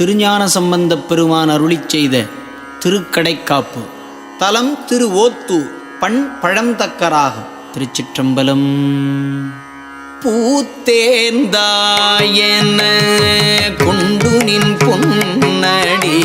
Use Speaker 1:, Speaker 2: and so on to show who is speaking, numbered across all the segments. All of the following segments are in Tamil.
Speaker 1: திருஞான சம்பந்தப் பெருமான் அருளி செய்த திருக்கடைக்காப்பு. தலம் திரு ஓத்தூர் பண் பழந்தக்கராகும். திருச்சிற்றம்பலம். பூத்தேந்தாயன கொண்டு நின் பொன்னடி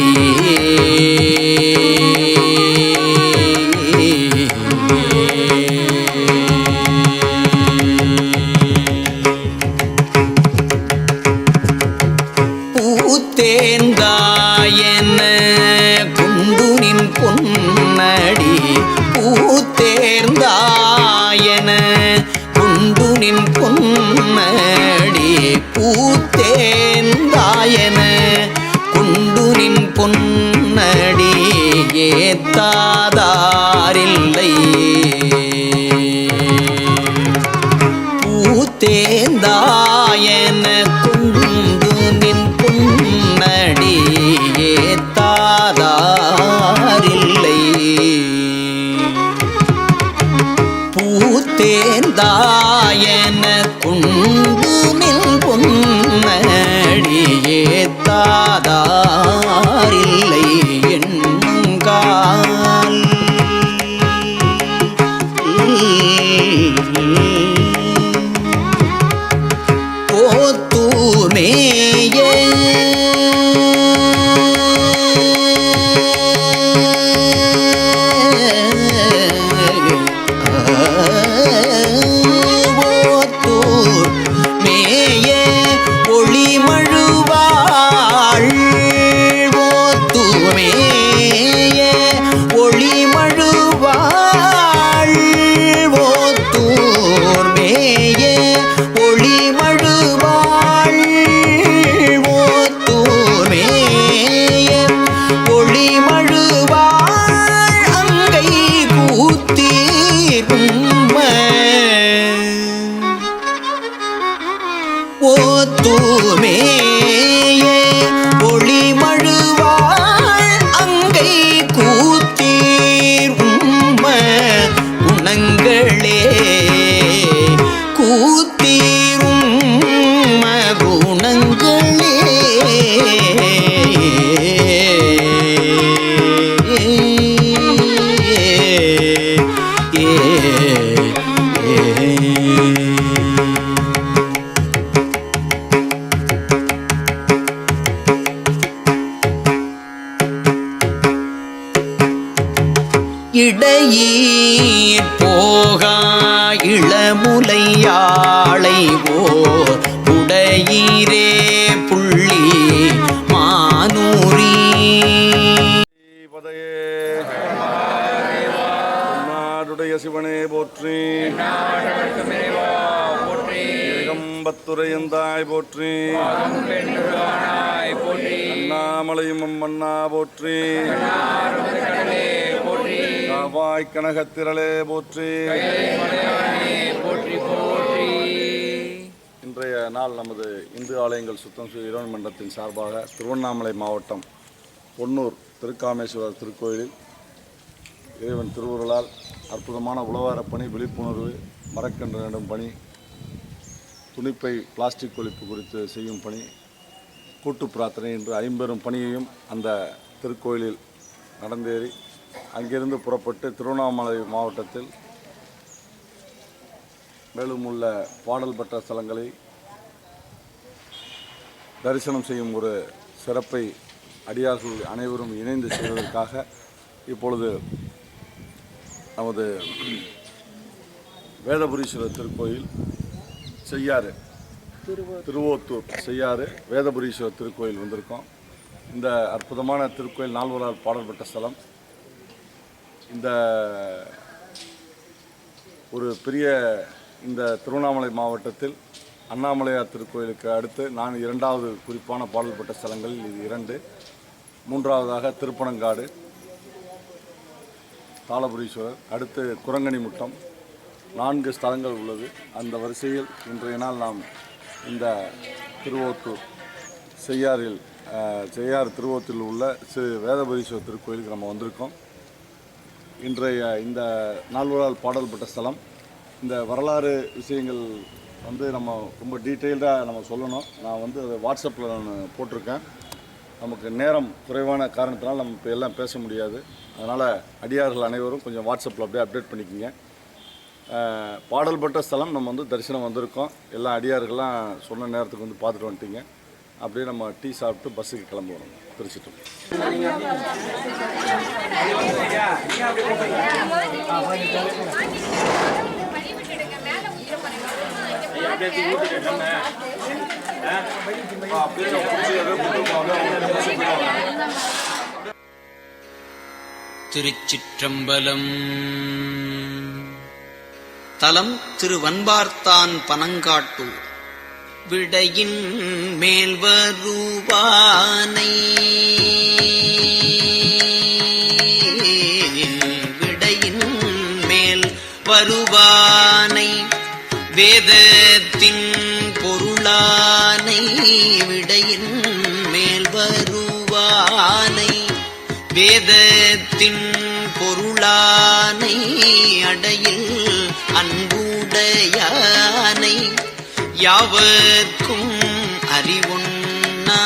Speaker 1: என குண்டுனின் பொன்னடி ஏத்தாதாரில்லை.
Speaker 2: பூத்தே போற்றி. காவாய் கனகத்திரளே போற்றி. இன்றைய நாள் நமது இந்து ஆலயங்கள் சுத்தம் செய்யும் மன்றத்தின் சார்பாக திருவண்ணாமலை மாவட்டம் பொன்னூர் திருக்காமேஸ்வரர் திருக்கோயிலில் இறைவன் திருவுருளால் அற்புதமான உழவார பணி விழிப்புணர்வு மரக்கன்று நடும் பணி துணிப்பை பிளாஸ்டிக் ஒழிப்பு குறித்து செய்யும் பணி கூட்டு பிரார்த்தனை என்று ஐம்பெரும் பணியையும் அந்த
Speaker 3: திருக்கோயிலில் நடந்தேறி அங்கிருந்து புறப்பட்டு திருவண்ணாமலை மாவட்டத்தில் மேலும் உள்ள பாடல் பெற்ற ஸ்தலங்களை தரிசனம் செய்யும் ஒரு சிறப்பை அடியார்கள் அனைவரும் இணைந்து செய்வதற்காக இப்பொழுது நமது வேதபுரீஸ்வரர் திருக்கோயில் செய்யாறு திருவோத்தூர். செய்யாறு வேதபுரீஸ்வரர் திருக்கோயில் வந்திருக்கோம். இந்த அற்புதமான திருக்கோயில் நால்வரால் பாடல் பெற்ற ஸ்தலம். இந்த ஒரு பெரிய இந்த திருவண்ணாமலை மாவட்டத்தில் அண்ணாமலையார் திருக்கோயிலுக்கு அடுத்து நான் இரண்டாவது குறிப்பான பாடல் பெற்ற ஸ்தலங்களில் இது இரண்டு. மூன்றாவதாக திருப்பனங்காடு தாளபுரீஸ்வரர் அடுத்து குரங்கணி முட்டம். நான்கு ஸ்தலங்கள் உள்ளது. அந்த வரிசையில் இன்றைய நாள் நாம் இந்த திருவோத்தூர் செய்யாறில் செய்யார் திருவோத்தில் உள்ள ஸ்ரீ வேதபுரீஸ்வரர் திருக்கோயிலுக்கு நம்ம வந்திருக்கோம். இன்றைய இந்த நால்வரால் பாடல் பெற்ற ஸ்தலம். இந்த வரலாறு விஷயங்கள் வந்து நம்ம ரொம்ப டீட்டெயில்டாக நம்ம சொல்லணும். நான் வந்து அதை வாட்ஸ்அப்பில் நான் போட்டிருக்கேன். நமக்கு நேரம் குறைவான காரணத்தினால் நம்ம இப்போ எல்லாம் பேச முடியாது. அதனால் அடியார்கள் அனைவரும் கொஞ்சம் வாட்ஸ்அப்பில் அப்படியே அப்டேட் பண்ணிக்கோங்க. பாடல்பட்ட பாடல் ஸ்தலம் நம்ம வந்து தரிசனம் வந்திருக்கோம். எல்லா அடியார்கள்லாம் சொன்ன நேரத்துக்கு வந்து பார்த்துட்டு வந்துட்டீங்க. அப்படியே நம்ம டீ சாப்பிட்டு பஸ்ஸுக்கு கிளம்புவோம் பிரிச்சுட்டோம்
Speaker 2: திருச்சிற்றம்பலம். தலம் திருவன்பார்த்தான் பனங்காட்டூர். விடையின் மேல் வருவானை. விடையின் மேல் வருவானை. வேதத்தின் பொருளானை விடையின் மேல் வருவானை. வேதத்தின் பொருளானை அடையில் அன்புடையானை. யாவர்க்கும் அறிவுண்ணா.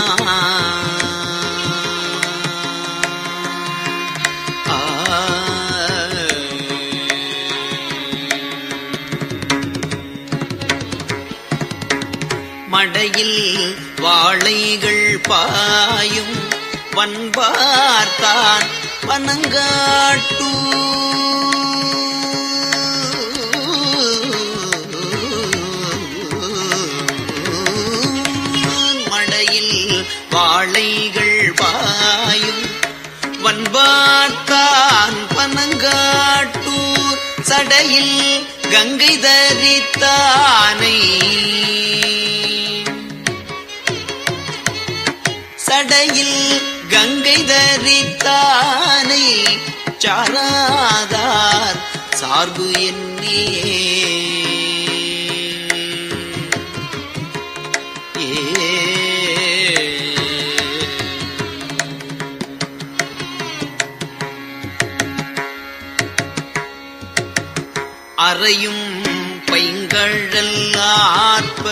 Speaker 2: மடையில் வாழைகள் பாயும் பண்பார்த்தான் பனங்காட்டூ பார்த்தான் பனங்காட்டூர் சடையில் கங்கை தரித்தானை. சடையில் கங்கை தரித்தானை சாராதார் சார்பு என்னே அறையும் பைங்கழல் ஆர்ப்ப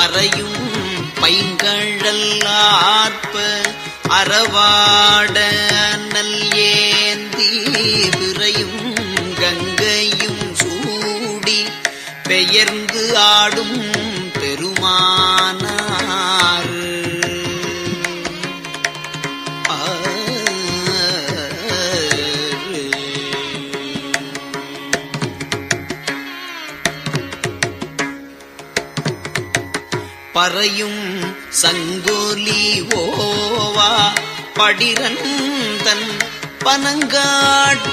Speaker 2: அறையும் பைங்கழல் ஆர்ப்ப அறவாட பறையும் சங்கோலி ஓவா படிரந்தன் பனங்காட்டூர்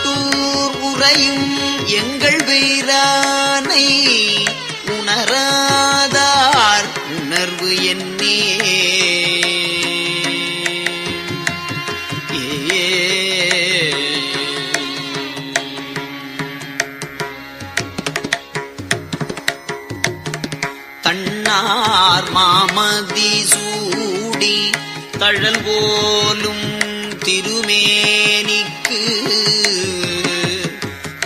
Speaker 2: உறையும் எங்கள் வீரானை உணராதார் உணர்வு என்னே. தன்னார் மாமதி சூடி தழல் போலும் திருமேனிக்கு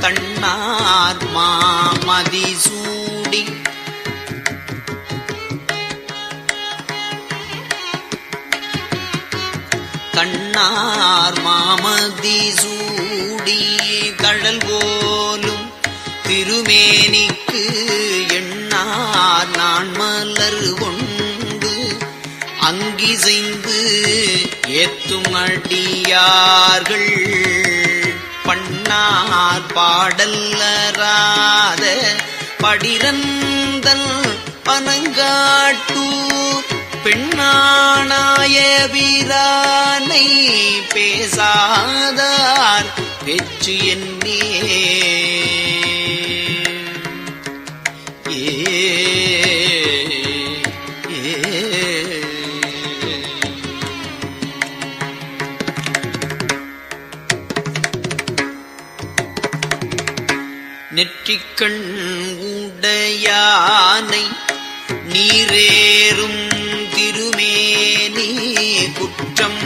Speaker 2: தன்னார் மாமதி சூடி தன்னார் மாமதி சூடி தழல் போலும் திருமேனிக்கு இசைந்து ஏத்தும் அடியார்கள். பண்ணார் பாடல்லராத படிரந்தல் பனங்காட்டூ பெண்ணானாய வீரானை பேசாதார் பேச்சு என்னே ஏ நெற்றிக்கண் உடையானை நீரேறும் திருமேனி குற்றம்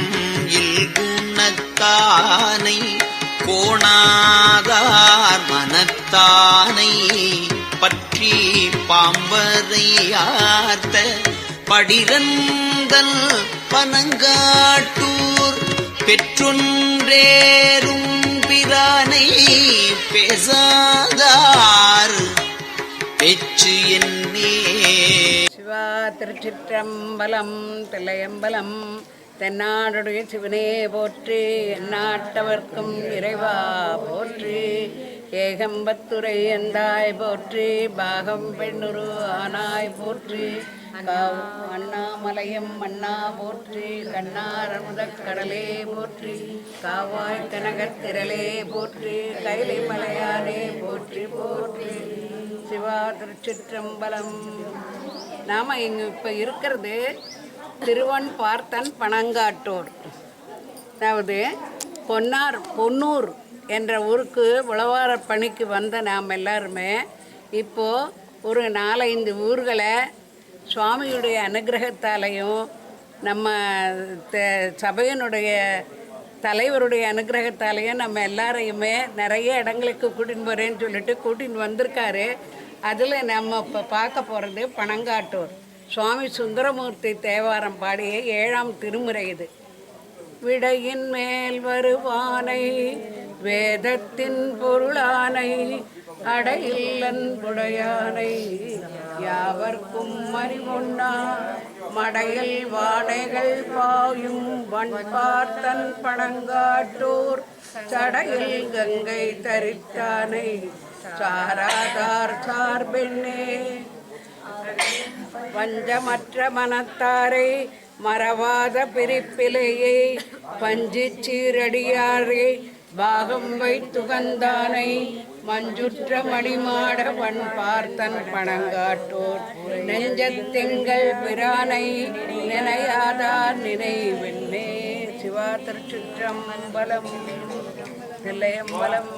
Speaker 2: இல் குணத்தானை கோணாதார் மனத்தானை பற்றி பாம்பரையார்த்த படிரந்தல் பனங்காட்டூர் பெற்றொன்றேறும் பிரானை பேசாதார். பெற்று என்னே
Speaker 4: சிவா திருச்சிற்றம்பலம் தில்லையம்பலம் தென்னாடுடைய சிவனே போற்றி எந்நாட்டவர்க்கும் இறைவா போற்றி ஏகம்பத்துரை எந்தாய் போற்றி பாகம் பெண்ணுரு ஆனாய் போற்றி அண்ணாமலையம் மன்னா போற்றி கண்ணார் கடலே போற்றி காவாய் கனகத்திரளே போற்றி கைலை மலையானே போற்றி போற்றி. சிவா திருச்சிற்றம்பலம். நாம் இங்கே இப்போ இருக்கிறது திருவன் பார்த்தன் பனங்காட்டூர். அதாவது பொன்னார் பொன்னூர் என்ற ஊருக்கு உழவார பணிக்கு வந்த நாம் எல்லாருமே இப்போது ஒரு நாலஞ்சு ஊர்களை சுவாமியுடைய அனுகிரகத்தாலையும் நம்ம த- சபையனுடைய தலைவருடைய அனுகிரகத்தாலையும் நம்ம எல்லாரையுமே நிறைய இடங்களுக்கு கூட்டின்னு போகிறேன்னு சொல்லிட்டு கூட்டின்னு வந்திருக்காரு. அதில் நம்ம இப்போ பார்க்க போகிறது பனங்காட்டூர். சுவாமி சுந்தரமூர்த்தி தேவாரம் பாடிய ஏழாம் திருமுறை இது. விடையின் மேல் வருவானை வேதத்தின் பொருளானை அடையில்லன் புடையானை. யாவர்க்கும் அறிவுண்ணா மடையில் வாடைகள் பாயும் வன் படங்காட்டோர். சடையில் கங்கை தரித்தானை சாராதார் சார்பெண்ணே. வஞ்சமற்ற மனத்தாரை மறவாத பிரிப்பிலேயே பஞ்சு சீரடியாரே. பாகம் வைத்துகந்தானை மஞ்சுற்ற மணிமாட வன் பார்த்தன் பணங்காட்டோர் நெஞ்சத்தெங்கள் பிரானை நினையாதார் நினைவென்னே. சிவா திருச்சிற்றம்பலம் தில்லையம்பலம்.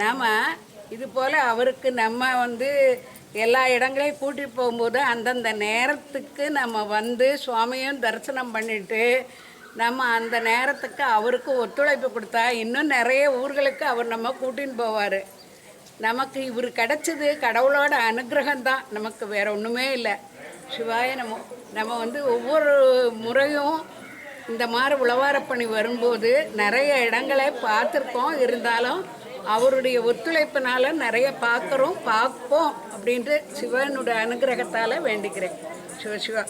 Speaker 4: நாம் இது போல் அவருக்கு நம்ம வந்து எல்லா இடங்களையும் கூட்டிகிட்டு போகும்போது அந்தந்த நேரத்துக்கு நம்ம வந்து சுவாமியும் தரிசனம் பண்ணிட்டு நம்ம அந்த நேரத்துக்கு அவருக்கு ஒத்துழைப்பு கொடுத்தா இன்னும் நிறைய ஊர்களுக்கு அவர் நம்ம கூட்டின்னு போவார். நமக்கு இவர் கிடைச்சது கடவுளோட அனுகிரகம் தான் நமக்கு வேற ஒன்றுமே இல்லை. சிவாய நம்ம நம்ம வந்து ஒவ்வொரு முறையும் இந்த மாதிரி உழவாரப்பணி வரும்போது நிறைய இடங்களை பார்த்துருக்கோம். இருந்தாலும் அவருடைய ஒத்துழைப்பினால நிறைய பார்க்குறோம். பார்ப்போம் அப்படின்ட்டு சிவனுடைய அனுகிரகத்தால் வேண்டிக்கிறேன். சிவ சிவா.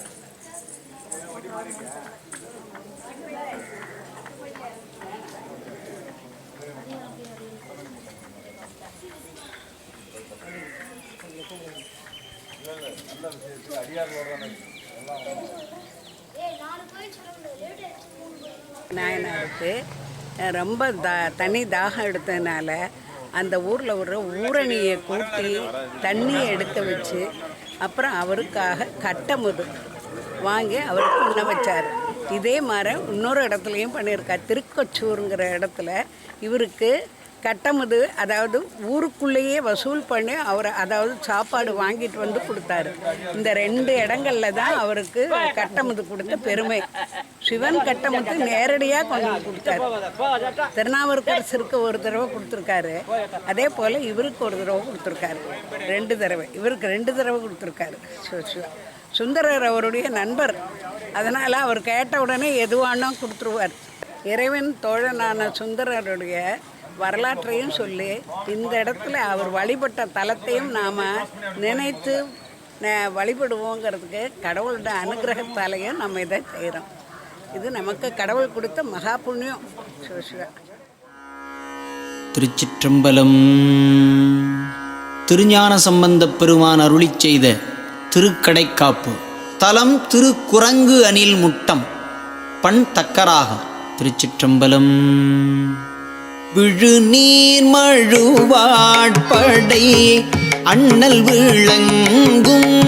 Speaker 4: நாயனாருக்கு ரொம்ப த தனி தாகம் எடுத்ததுனால அந்த ஊரில் ஒரு ஊரணியை கூட்டி தண்ணியை எடுத்து வச்சு அப்புறம் அவருக்காக கட்டமுது வாங்கி அவருக்கு உண்ண வச்சார். இதே மாதிரி இன்னொரு இடத்துலையும் பண்ணியிருக்கார் திருக்கொச்சூருங்கிற இடத்துல இவருக்கு கட்டமுது அதாவது ஊருக்குள்ளேயே வசூல் பண்ணி அவர் அதாவது சாப்பாடு வாங்கிட்டு வந்து கொடுத்தாரு. இந்த ரெண்டு இடங்கள்ல தான் அவருக்கு கட்டமுது கொடுத்த பெருமை. சிவன் கட்டமுது நேரடியாக கொண்டு வந்து கொடுத்தாரு. திருநாவுக்கரசருக்கு ஒரு தடவை கொடுத்துருக்காரு. அதே போல் இவருக்கு ஒரு தடவை கொடுத்துருக்காரு. ரெண்டு தடவை. இவருக்கு ரெண்டு தடவை கொடுத்துருக்காரு. சிவா சுந்தரர் அவருடைய நண்பர். அதனால் அவர் கேட்ட உடனே எதுவானோ கொடுத்துருவார். இறைவன் தோழனான சுந்தரருடைய வரலாற்றையும் சொல்லி இந்த இடத்துல அவர் வழிபட்ட தலத்தையும் நாம் நினைத்து வழிபடுவோங்கிறதுக்கு கடவுளோட அனுகிரகத்தாலையும் நம்ம இதை செய்கிறோம் இது நமக்கு கடவுள் கொடுத்த மகா புண்ணியம்.
Speaker 2: திருச்சிற்றம்பலம். திருஞான சம்பந்தப் பெருமான் அருளி செய்த திருக்கடைக்காப்பு. தலம் திருக்குரங்கு அணில் முட்டம். பண் தக்கராகம் திருச்சிற்றம்பலம். விழுநீர் மழுவாட்படை அண்ணல் விளங்கும்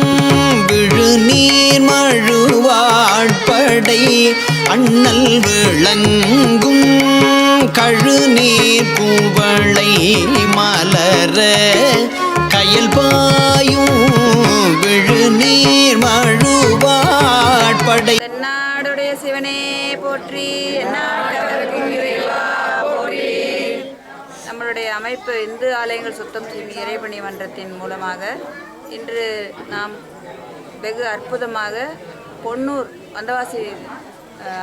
Speaker 2: விழுநீர் மழுவாட்படை அண்ணல் விளங்கும் கழுநீர் பூவளை மலர. கையில் பாயும் விழுநீர் மழுவாட்படை
Speaker 5: நாடுடைய சிவனே போற்றி. போற்றி. நம்மளுடைய அமைப்பு இந்து ஆலயங்கள் சுத்தம் செய்யும் இறைபணி மன்றத்தின் மூலமாக இன்று நாம் வெகு அற்புதமாக பொன்னூர் வந்தவாசி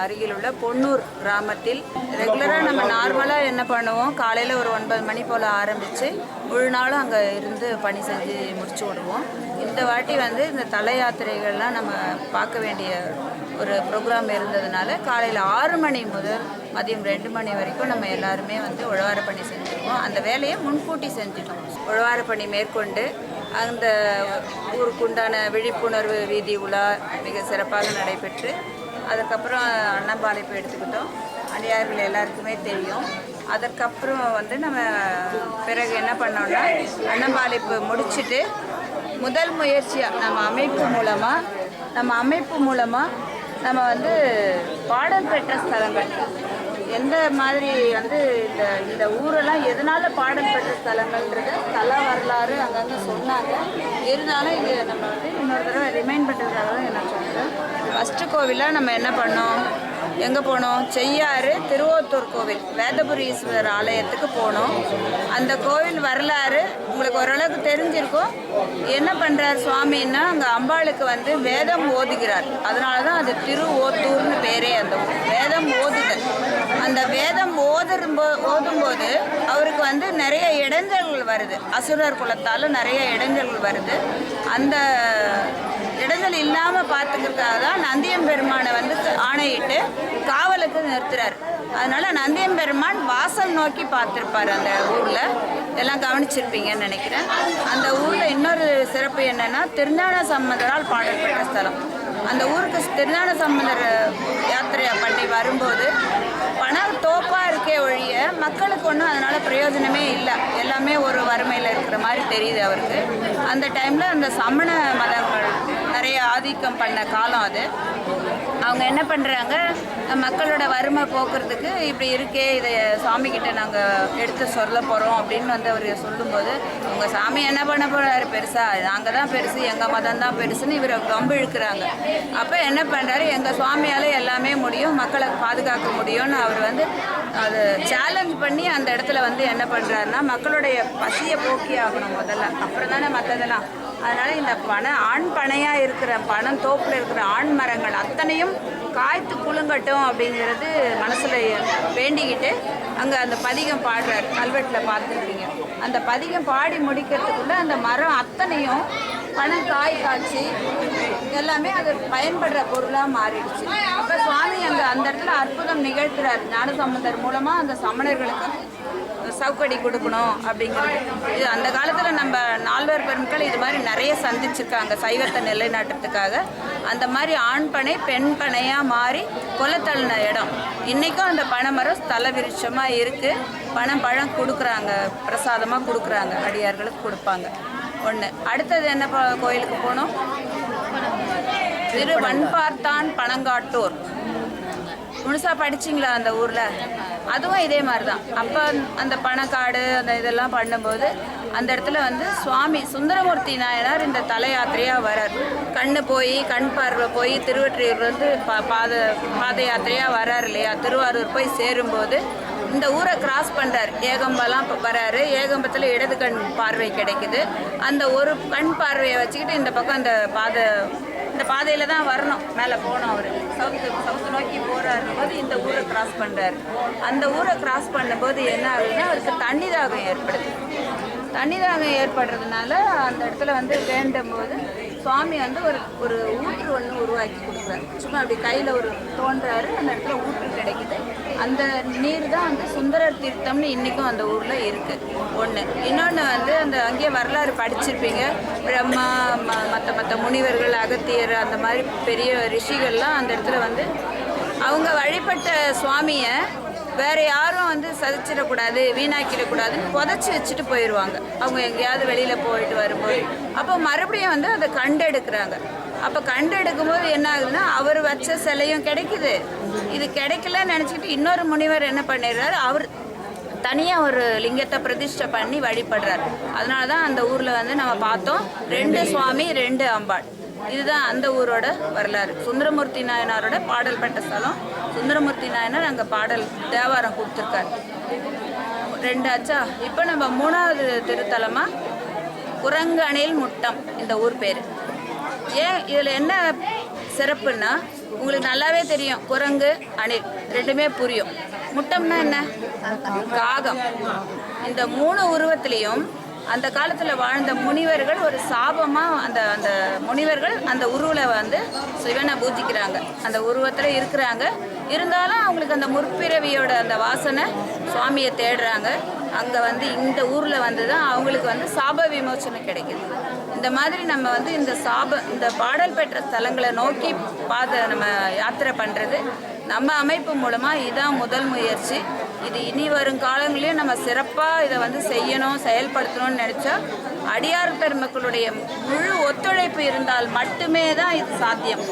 Speaker 5: அருகில் உள்ள பொன்னூர் கிராமத்தில் ரெகுலராக நம்ம நார்மலாக என்ன பண்ணுவோம்? காலையில் ஒரு ஒன்பது மணி போல் ஆரம்பித்து முழு நாளும் அங்கே இருந்து பணி செஞ்சு முடிச்சு விடுவோம். இந்த வாட்டி வந்து இந்த தல யாத்திரைகள்லாம் நம்ம பார்க்க வேண்டிய ஒரு ப்ரோக்ராம் இருந்ததுனால காலையில் ஆறு மணி முதல் மதியம் ரெண்டு மணி வரைக்கும் நம்ம எல்லாருமே வந்து உழவார பணி செஞ்சுருக்கோம் அந்த வேலையை முன்கூட்டி செஞ்சுட்டோம். உழவார பணி மேற்கொண்டு அந்த ஊருக்குண்டான விழிப்புணர்வு வீதி உலா மிக சிறப்பாக நடைபெற்று அதுக்கப்புறம் அன்னம்பாளைப்பு எடுத்துக்கிட்டோம். அடியார்கள் எல்லாருக்குமே தெரியும். அதற்கப்புறம் வந்து நம்ம பிறகு என்ன பண்ணோம்னா அன்னம்பாளைப்பு முடிச்சுட்டு முதல் முயற்சியாக நம்ம அமைப்பு மூலமாக நம்ம அமைப்பு மூலமாக நம்ம வந்து பாடல் பெற்ற ஸ்தலங்கள். எந்த மாதிரி வந்து இந்த இந்த ஊரெல்லாம் எதனால் பாடல் பெற்ற ஸ்தலங்கள்ன்றத தல வரலாறு அங்கங்கே சொன்னாங்க. இருந்தாலும் இது நம்ம வந்து இன்னொரு தடவை ரிமைண்ட் பண்ணுறதுக்காக தான் நான் சொல்கிறேன் ஃபஸ்ட்டு கோவிலாக நம்ம என்ன பண்ணோம்? எங்கே போனோம்? செய்யாறு திருவோத்தூர் கோவில் வேதபுரீஸ்வரர் ஆலயத்துக்கு போனோம். அந்த கோவில் வரலாறு உங்களுக்கு ஓரளவுக்கு தெரிஞ்சிருக்கும். என்ன பண்ணுறார் சுவாமின்னா அங்கே அம்பாளுக்கு வந்து வேதம் ஓதுகிறார். அதனால தான் அது திரு ஓத்தூர்னு பேரே அந்த வேதம் ஓதுதல். அந்த வேதம் ஓதும்போ ஓதும்போது அவருக்கு வந்து நிறைய இடைஞ்சல்கள் வருது. அசுரர் குலத்தால் நிறைய இடைஞ்சல்கள் வருது. அந்த இடைஞ்சல் இல்லாமல் பார்த்துக்கிறதுக்காக தான் நந்தியம் பெருமானை வந்து ஆணையிட்டு காவலுக்கு நிறுத்துறாரு. அதனால நந்தியம் பெருமான் வாசல் நோக்கி பார்த்துருப்பார் அந்த ஊரில். எல்லாம் கவனிச்சிருப்பீங்கன்னு நினைக்கிறேன். அந்த ஊரில் இன்னொரு சிறப்பு என்னன்னா திருஞான சம்பந்தரால் பாடல் ஸ்தலம். அந்த ஊருக்கு திருஞான சம்பந்தர் யாத்திரை பண்ணி வரும்போது பணம் தோப்பாக இருக்கே ஒழிய மக்களுக்கு ஒன்றும் அதனால் பிரயோஜனமே இல்லை. எல்லாமே ஒரு வறுமையில் இருக்கிற மாதிரி தெரியுது அவருக்கு. அந்த டைமில் அந்த சமண மதங்கள் நிறைய ஆதிக்கம் பண்ண காலம் அது. அவங்க என்ன பண்ணுறாங்க மக்களோட வறுமை போக்குறதுக்கு இப்படி இருக்கே இதை சாமி கிட்ட நாங்கள் எடுத்து சொல்ல போகிறோம் அப்படின்னு வந்து அவர் சொல்லும்போது உங்கள் சாமி என்ன பண்ண போகிறாரு பெருசா? நாங்கள் தான் பெருசு எங்கள் மதம் தான் பெருசுன்னு இவரை கம்பு இழுக்கிறாங்க. அப்போ என்ன பண்ணுறாரு எங்கள் சுவாமியால் எல்லாமே முடியும் மக்களை பாதுகாக்க முடியும்னு அவர் வந்து அதை சேலஞ்ச் பண்ணி அந்த இடத்துல வந்து என்ன பண்ணுறாருன்னா மக்களுடைய பசியை போக்கி ஆகணும் முதல்ல. அப்புறம் தானே மற்றதெல்லாம் அதனால் இந்த பனை ஆண் பனையாக இருக்கிற பனம் தோப்பில் இருக்கிற ஆண் மரங்கள் அத்தனையும் காய்த்து குலுங்கட்டும் அப்படிங்கிறது மனசில் வேண்டிக்கிட்டு அங்கே அந்த பதிகம் பாடுறார் கல்வெட்டில் பார்த்துருக்கீங்க. அந்த பதிகம் பாடி முடிக்கிறதுக்குள்ளே அந்த மரம் அத்தனையும் பணம் காய் காய்ச்சி எல்லாமே அது பயன்படுற பொருளாக மாறிடுச்சு. அப்போ சுவாமி அங்கே அந்த இடத்துல அற்புதம் நிகழ்த்துறார். ஞானசம்பந்தர் மூலமாக அந்த சமணர்களுக்கு சவுக்கடி கொடுக்கணும் அப்படிங்கிறது. இது அந்த காலத்தில் நம்ம நால்வர் பெருமக்கள் இது மாதிரி நிறைய சந்திச்சிருக்காங்க சைவத்தை நிலைநாட்டுறதுக்காக. அந்த மாதிரி ஆண் பனை பெண் பனையாக மாறி கொலை தள்ளின இடம். இன்றைக்கும் அந்த பனைமரம் ஸ்தல விருட்சமாக இருக்குது பனம் பழம் கொடுக்குறாங்க பிரசாதமாக கொடுக்குறாங்க அடியார்களுக்கு கொடுப்பாங்க. ஒன்று அடுத்தது என்ன கோயிலுக்கு போனோம்? திரு வன்பார்த்தான் பனங்காட்டூர் முழுசாக படிச்சிங்களா அந்த ஊரில்? அதுவும் இதே மாதிரி தான் அப்போ அந்த பணக்காடு அந்த இதெல்லாம் பண்ணும்போது அந்த இடத்துல வந்து சுவாமி சுந்தரமூர்த்தி நாயனார் இந்த தல யாத்திரையாக வரார். கண்ணு போய் கண் பார்வை போய் திருவற்றியூர் வந்து பா பாத பாத யாத்திரையாக வரார் இல்லையா? திருவாரூர் போய் சேரும்போது இந்த ஊரை கிராஸ் பண்ணுறார் ஏகம்பெல்லாம் வராரு. ஏகம்பத்தில் இடது கண் பார்வை கிடைக்குது. அந்த ஒரு கண் பார்வையை வச்சுக்கிட்டு இந்த பக்கம் அந்த பாத இந்த பாதையில் தான் வரணும். மேலே போகணும் அவர். சவுத்து சவுத்து நோக்கி போகிறாரு போது இந்த ஊரை கிராஸ் பண்ணுறாரு அந்த ஊரை கிராஸ் பண்ணும்போது என்ன ஆகுதுன்னா அவருக்கு தண்ணி தாகம் ஏற்படுது. தண்ணி தாகம் ஏற்படுறதுனால அந்த இடத்துல வந்து வேண்டும் போது சுவாமி வந்து ஒரு ஒரு ஊற்று ஒன்று உருவாக்கி கொடுக்குறாரு. சும்மா அப்படி கையில் ஒரு தோன்றாரு அந்த இடத்துல ஊற்று கிடைக்குது. அந்த நீர் தான் வந்து சுந்தரர் தீர்த்தம்னு இன்றைக்கும் அந்த ஊரில் இருக்குது ஒன்று இன்னொன்று வந்து அந்த அங்கேயே வரலாறு படிச்சிருப்பீங்க. பிரம்மா மற்ற மற்ற முனிவர்கள் அகத்தியர் அந்த மாதிரி பெரிய ரிஷிகள்லாம் அந்த இடத்துல வந்து அவங்க வழிபட்ட சுவாமியை வேற யாரும் வந்து சதிச்சிடக்கூடாது வீணாக்கிடக்கூடாதுன்னு புதைச்சி வச்சுட்டு போயிடுவாங்க அவங்க எங்கேயாவது வெளியில் போயிட்டு வரும்போது. அப்போ மறுபடியும் வந்து அதை கண்டெடுக்கிறாங்க. அப்போ கண்டெடுக்கும் போது என்ன ஆகுதுன்னா அவர் வச்ச சிலையும் கிடைக்குது. இது கிடைக்கலன்னு நினச்சிக்கிட்டு இன்னொரு முனிவர் என்ன பண்ணிடுறாரு? அவர் தனியாக ஒரு லிங்கத்தை பிரதிஷ்டை பண்ணி வழிபடுறார். அதனால தான் அந்த ஊரில் வந்து நம்ம பார்த்தோம் ரெண்டு சுவாமி ரெண்டு அம்பாள். இதுதான் அந்த ஊரோட வரலாறு. சுந்தரமூர்த்தி நாயனாரோட பாடல் பட்ட ஸ்தலம். சுந்தரமூர்த்தி நாயனார் அங்கே பாடல் தேவாரம் கொடுத்துருக்காரு. ரெண்டாச்சா இப்போ நம்ம மூணாவது திருத்தலமாக குரங்கணில் முட்டம் இந்த ஊர் பேர். ஏன் இதில் என்ன சிறப்புன்னா உங்களுக்கு நல்லாவே தெரியும். குரங்கு அணில் ரெண்டுமே புரியும். முட்டம்னா என்ன? காகம். இந்த மூணு உருவத்திலையும் அந்த காலத்தில் வாழ்ந்த முனிவர்கள் ஒரு சாபமாக அந்த அந்த முனிவர்கள் அந்த உருவில் வந்து சிவனை பூஜிக்கிறாங்க. அந்த உருவத்தில் இருக்கிறாங்க. இருந்தாலும் அவங்களுக்கு அந்த முற்பிறவியோட அந்த வாசனை சுவாமியை தேடுறாங்க. அங்கே வந்து இந்த ஊரில் வந்து தான் அவங்களுக்கு வந்து சாப விமோசனம் கிடைக்குது. இந்த மாதிரி நம்ம வந்து இந்த சாப இந்த பாடல் பெற்ற ஸ்தலங்களை நோக்கி பாத நம்ம யாத்திரை பண்ணுறது நம்ம அமைப்பு மூலமாக இதுதான் முதல் முயற்சி. இது இனி வரும் காலங்களிலும் நம்ம சிறப்பாக இதை வந்து செய்யணும் செயல்படுத்தணும்னு நினச்சா அடியார் பெருமக்களுடைய முழு ஒத்துழைப்பு இருந்தால் மட்டுமே தான் இது சாத்தியம்.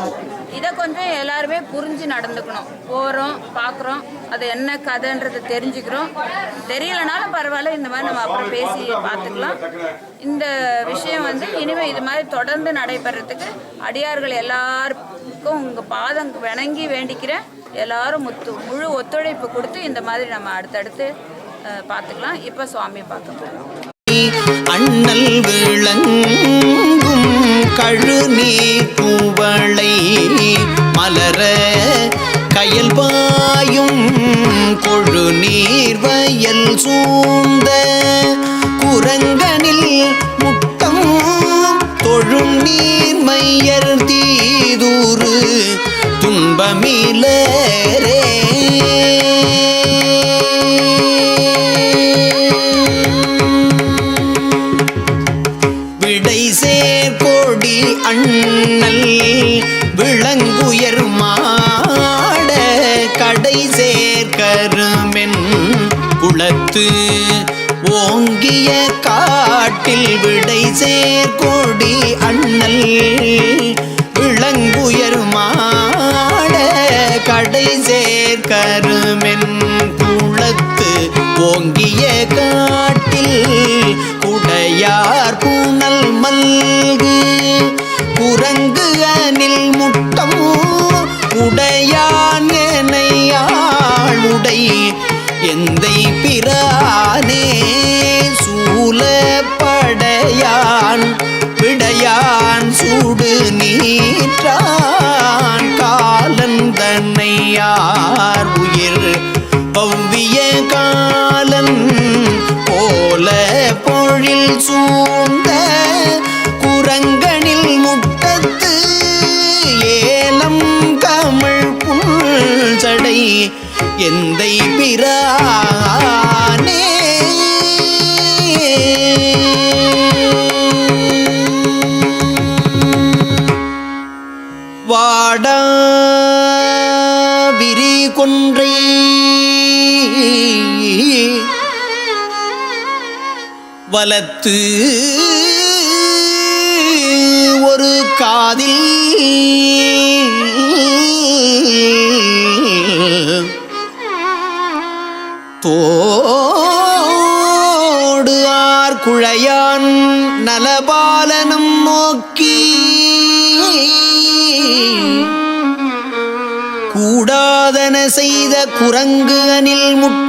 Speaker 5: இதை கொஞ்சம் எல்லாருமே புரிஞ்சு நடந்துக்கணும். போகிறோம் பார்க்குறோம் அது என்ன கதைன்றது தெரிஞ்சுக்கிறோம். தெரியலனாலும் பரவாயில்ல இந்த மாதிரி நம்ம அப்புறம் பேசி பார்த்துக்கலாம். இந்த விஷயம் வந்து இனிமேல் இது மாதிரி தொடர்ந்து நடைபெறத்துக்கு அடியார்கள் எல்லாருக்கும் உங்கள் பாதம் வணங்கி வேண்டிக்கிறேன் எல்லாரும் முத்து முழு ஒத்துழைப்பு கொடுத்து இந்த மாதிரி நம்ம அடுத்தடுத்து பார்த்துக்கலாம். இப்போ சுவாமியை பார்க்க போகிறோம்
Speaker 2: அண்ணல் விளங்கும் கழுநீர் பூவளை மலர கயல் பாயும் கொழு நீர் வயல் சூழ்ந்த குரங்கனில் முட்டம் தொழும் நீர் மையர் தீதூறு துன்பமிலரே காட்டில் விடை சேர்கோடி அண்ணல். விளங்குயருமாட கடை சேர்கருமென் குளத்து ஓங்கிய காட்டில். குடையார் பூனல் மல்கு குரங்கு அனில் முட்டம். உடையான் எனையாளுடை எந்தை பொழில் சூழ்ந்த குரங்கனில் முட்டத்து ஏலம் கமிழ் புல்சடை எந்தை பிரானே வலத்து ஒரு காதில் தோடு ஆர் குழையான் நலபாலனம் நோக்கி கூடாதன செய்த குரங்கு அனில் முட்டம்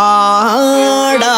Speaker 2: ஆடா